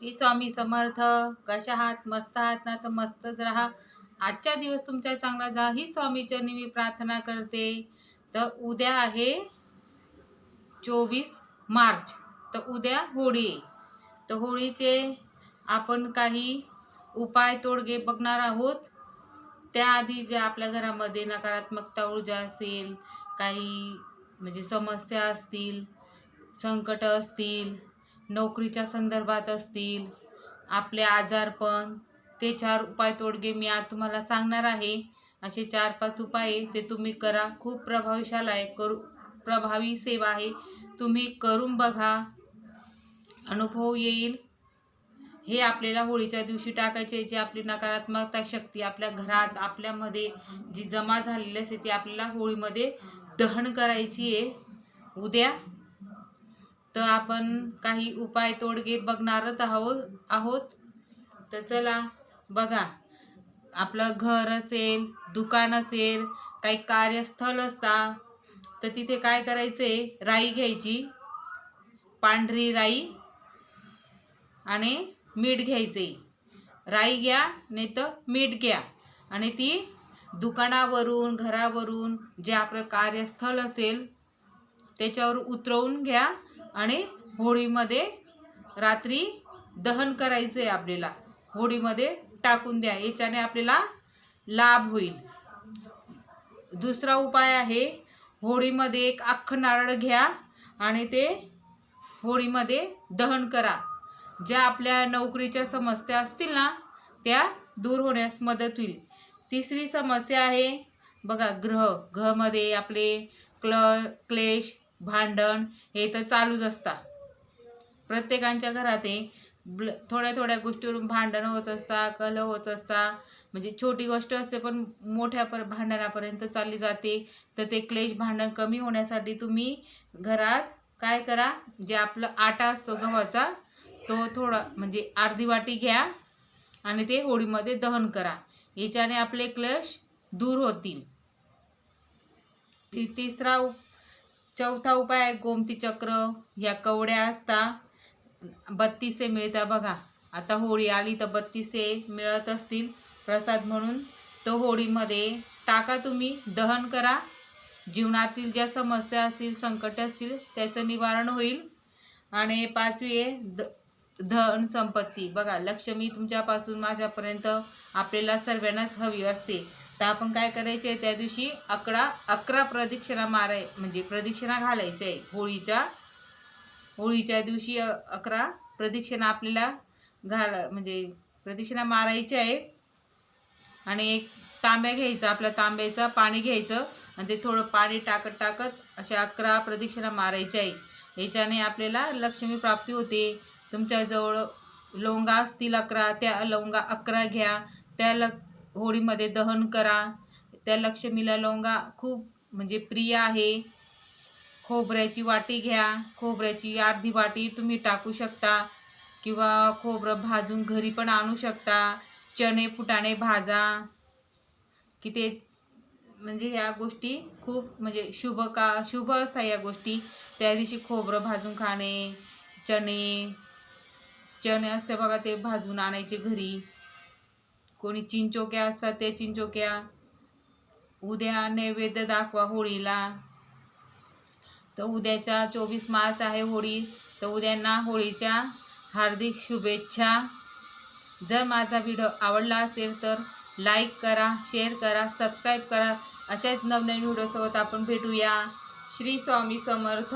श्री स्वामी समर्थ कशा आहात मस्त आहात ना तर मस्तच राहा. आजचा दिवस तुमचा चांगला जा ही स्वामीचरणी मी प्रार्थना करते. तर उद्या आहे चोवीस मार्च. तर उद्या होळी आहे. तर होळीचे आपण काही उपाय तोडगे बघणार आहोत. त्याआधी जे आपल्या घरामध्ये नकारात्मकता ऊर्जा असेल काही म्हणजे समस्या असतील संकट असतील नोकरीच्या संदर्भात असतील आपले आजारपण ते चार उपाय तोडगे मी आज तुम्हाला सांगणार आहे. असे चार पाच उपाय आहे ते तुम्ही करा. खूप प्रभावशाली आहे करू प्रभावी सेवा आहे. तुम्ही करून बघा. अनुभव येईल. हे आपल्याला होळीच्या दिवशी टाकायचे जे आपली नकारात्मकता शक्ती आपल्या घरात आपल्यामध्ये जी जमा झालेली असते ती आपल्याला होळीमध्ये दहन करायची आहे. उद्या तर आपण काही उपाय तोडगे बघणारच आहोत आहोत. तर चला बघा. आपलं घर असेल दुकान असेल काही कार्यस्थळ असता तर तिथे काय करायचे? राई घ्यायची पांढरी राई आणि मीठ घ्यायचे. राई घ्या नाही तर मीठ घ्या. आणि ती दुकानावरून घरावरून जे आपलं कार्यस्थळ असेल त्याच्यावर उतरवून घ्या. आणि होळीमध्ये रात्री दहन करायचं आहे आपल्याला. होळीमध्ये टाकून द्या. याच्याने आपल्याला लाभ होईल. दुसरा उपाय आहे होळीमध्ये एक अख्खं नारळ घ्या आणि ते होळीमध्ये दहन करा. ज्या आपल्या नोकरीच्या समस्या असतील ना त्या दूर होण्यास मदत होईल. तिसरी समस्या आहे बघा ग्रह. ग्रहमध्ये आपले क्ल क्लेश भांडण हे तर चालूच असतात. प्रत्येकांच्या घरात हे ब्ल थोड्या थोड्या गोष्टीवरून भांडणं होत असता कलह होत असता म्हणजे छोटी गोष्ट असते पण मोठ्या पर भांडणापर्यंत चालली जाते. तर ते क्लेश भांडण कमी होण्यासाठी तुम्ही घरात काय करा जे आपलं आटा असतो गव्हाचा तो थोडा म्हणजे अर्धी वाटी घ्या आणि ते होळीमध्ये दहन करा. याच्याने आपले क्लेश दूर होतील. तिसरा चौथा उपाय आहे गोमती चक्र ह्या कवड्या असता बत्तीसे मिळता बघा. आता होळी आली तर बत्तीसे मिळत असतील प्रसाद म्हणून. तो होळीमध्ये टाका तुम्ही दहन करा. जीवनातील ज्या समस्या असतील संकट असतील त्याचं निवारण होईल. आणि पाचवी आहे द धन संपत्ती. बघा लक्ष्मी तुमच्यापासून माझ्यापर्यंत आपल्याला सर्वांनाच हवी असते. तर आपण काय करायचे त्या दिवशी अकरा अकरा प्रदक्षिणा माराय म्हणजे प्रदक्षिणा घालायच्या आहे होळीच्या. होळीच्या दिवशी अकरा प्रदक्षिणा आपल्याला घाल म्हणजे प्रदक्षिणा मारायची आहे. आणि एक तांब्या घ्यायचा आपल्या तांब्याचं पाणी घ्यायचं आणि ते थोडं पाणी टाकत टाकत अशा अकरा प्रदक्षिणा मारायच्या आहे. याच्याने आपल्याला लक्ष्मी प्राप्ती होते. तुमच्याजवळ लवंगा असतील अकरा त्या लवंगा अकरा घ्या. त्या ल होळीमध्ये दहन करा. त्या लक्ष्मीला लवंगा खूप म्हणजे प्रिय आहे. खोबऱ्याची वाटी घ्या. खोबऱ्याची अर्धी वाटी तुम्ही टाकू शकता. किंवा खोबरं भाजून घरी पण आणू शकता. चणे फुटाणे भाजा. की ते म्हणजे ह्या गोष्टी खूप म्हणजे शुभ का शुभ असतात या गोष्टी. त्या दिवशी खोबरं भाजून खाणे चणे. चणे असते बघा ते भाजून आणायचे घरी. कोणी चिंचोक्या असतात त्या चिंचोक्या उद्या नैवेद्य दाखवा होळीला. तर उद्याच्या चोवीस मार्च आहे होळी. तर उद्यांना होळीच्या हार्दिक शुभेच्छा. जर माझा व्हिडिओ आवडला असेल तर लाईक करा शेअर करा सबस्क्राईब करा. अशाच नवनवीन व्हिडिओसोबत आपण भेटूया. श्री स्वामी समर्थ.